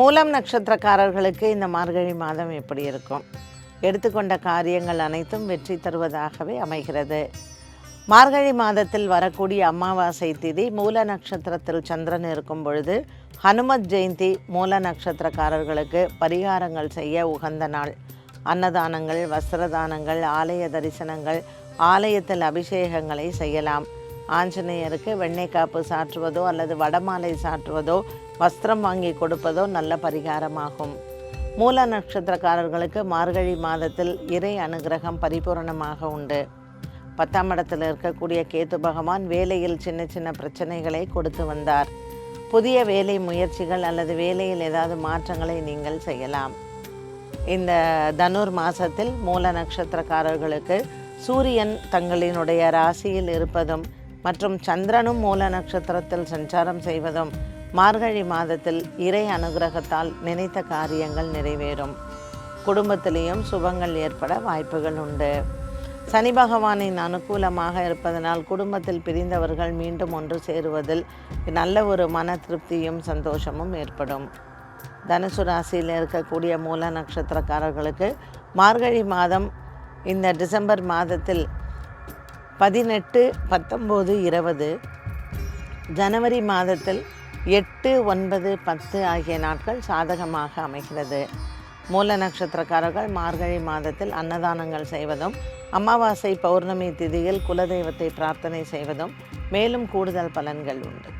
மூலம் நட்சத்திரக்காரர்களுக்கு இந்த மார்கழி மாதம் எப்படி இருக்கும்? எடுத்துக்கொண்ட காரியங்கள் அனைத்தும் வெற்றி தருவதாகவே அமைகிறது. மார்கழி மாதத்தில் வரக்கூடிய அமாவாசை திதி மூல நட்சத்திரத்தில் சந்திரன் இருக்கும் பொழுது ஹனுமத் ஜெயந்தி மூல நட்சத்திரக்காரர்களுக்கு பரிகாரங்கள் செய்ய உகந்த நாள். அன்னதானங்கள் வஸ்திரதானங்கள் ஆலய தரிசனங்கள் ஆலயத்தில் அபிஷேகங்களை செய்யலாம். ஆஞ்சநேயருக்கு வெண்ணெய் காப்பு சாற்றுவதோ அல்லது வடமாலை சாற்றுவதோ வஸ்திரம் வாங்கி கொடுப்பதோ நல்ல பரிகாரமாகும். மூல நட்சத்திரக்காரர்களுக்கு மார்கழி மாதத்தில் இறை அனுகிரகம் பரிபூரணமாக உண்டு. பத்தாம் இடத்தில் இருக்கக்கூடிய கேத்து பகவான் வேலையில் சின்ன சின்ன பிரச்சனைகளை கொடுத்து வந்தார். புதிய வேலை முயற்சிகள் அல்லது வேலையில் ஏதாவது மாற்றங்களை நீங்கள் செய்யலாம். இந்த தனுர் மாதத்தில் மூல நட்சத்திரக்காரர்களுக்கு சூரியன் தங்களினுடைய ராசியில் இருப்பதும் மற்றும் சந்திரனும் மூல நட்சத்திரத்தில் சஞ்சாரம் செய்வதும் மார்கழி மாதத்தில் இறை அனுகிரகத்தால் நினைத்த காரியங்கள் நிறைவேறும். குடும்பத்திலேயும் சுபங்கள் ஏற்பட வாய்ப்புகள் உண்டு. சனி பகவானின் அனுகூலமாக இருப்பதனால் குடும்பத்தில் பிரிந்தவர்கள் மீண்டும் ஒன்று சேருவதில் நல்ல ஒரு மன திருப்தியும் சந்தோஷமும் ஏற்படும். தனுசு ராசியில் இருக்கக்கூடிய மூல நட்சத்திரக்காரர்களுக்கு மார்கழி மாதம் இந்த டிசம்பர் மாதத்தில் பதினெட்டு பத்தொம்போது இருபது. ஜனவரி மாதத்தில் எட்டு ஒன்பது பத்து ஆகிய நாட்கள் சாதகமாக அமைகிறது. மூல நட்சத்திரக்காரர்கள் மார்கழி மாதத்தில் அன்னதானங்கள் செய்வதும் அமாவாசை பௌர்ணமி திதியில் குலதெய்வத்தை பிரார்த்தனை செய்வதும் மேலும் கூடுதல் பலன்கள் உண்டு.